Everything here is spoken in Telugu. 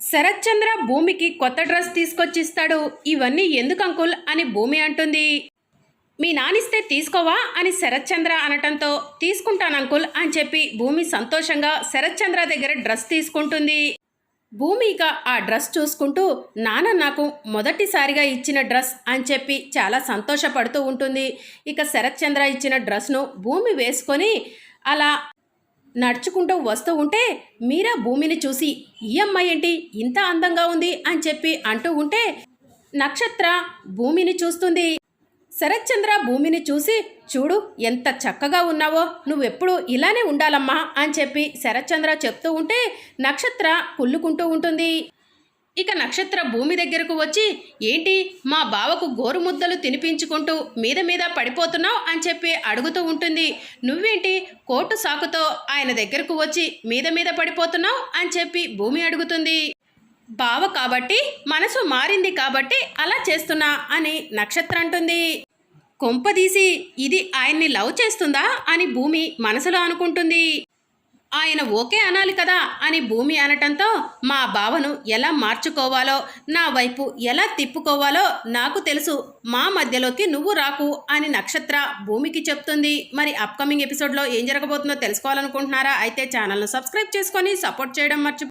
శరత్చంద్ర భూమికి కొత్త డ్రెస్ తీసుకొచ్చిస్తాడు. ఇవన్నీ ఎందుకు అంకుల్? అని భూమి అంటుంది. మీ నానిస్తే తీసుకోవా? అని శరత్చంద్ర అనటంతో తీసుకుంటాను అంకుల్ అని చెప్పి భూమి సంతోషంగా శరత్చంద్ర దగ్గర డ్రెస్ తీసుకుంటుంది. భూమి ఇక ఆ డ్రెస్ చూసుకుంటూ నాన్న నాకు మొదటిసారిగా ఇచ్చిన డ్రెస్ అని చెప్పి చాలా సంతోషపడుతూ ఉంటుంది. ఇక శరత్చంద్ర ఇచ్చిన డ్రెస్ను భూమి వేసుకొని అలా నడుచుకుంటూ వస్తూ ఉంటే మీరా భూమిని చూసి ఈ అమ్మాయి ఏంటి? ఇంత అందంగా ఉంది అని చెప్పి అంటూ ఉంటే నక్షత్ర భూమిని చూస్తుంది. శరత్చంద్ర భూమిని చూసి చూడు ఎంత చక్కగా ఉన్నావో. నువ్వెప్పుడు ఇలానే ఉండాలమ్మా అని చెప్పి శరత్చంద్ర చెప్తూ ఉంటే నక్షత్ర కుళ్ళుకుంటూ ఉంటుంది. ఇక నక్షత్ర భూమి దగ్గరకు వచ్చి ఏంటి మా బావకు గోరు ముద్దలు తినిపించుకుంటూ మీద మీద పడిపోతున్నావు? అని చెప్పి అడుగుతూ ఉంటుంది. నువ్వేంటి కోటు సాకుతో ఆయన దగ్గరకు వచ్చి మీద మీద పడిపోతున్నావు? అని చెప్పి భూమి అడుగుతుంది. బావ కాబట్టి మనసు మారింది కాబట్టి అలా చేస్తున్నా అని నక్షత్ర అంటుంది. కొంపదీసి ఇది ఆయన్ని లవ్ చేస్తుందా? అని భూమి మనసులో అనుకుంటుంది. ఆయన ఓకే అనాలి కదా అని భూమి అనటంతో మా భావను ఎలా మార్చుకోవాలో నా వైపు ఎలా తిప్పుకోవాలో నాకు తెలుసు. మా మధ్యలోకి నువ్వు రాకు అని నక్షత్ర భూమికి చెప్తుంది. మరి అప్కమింగ్ ఎపిసోడ్లో ఏం జరగబోతుందో తెలుసుకోవాలనుకుంటున్నారా? అయితే ఛానల్ను సబ్స్క్రైబ్ చేసుకొని సపోర్ట్ చేయడం మర్చి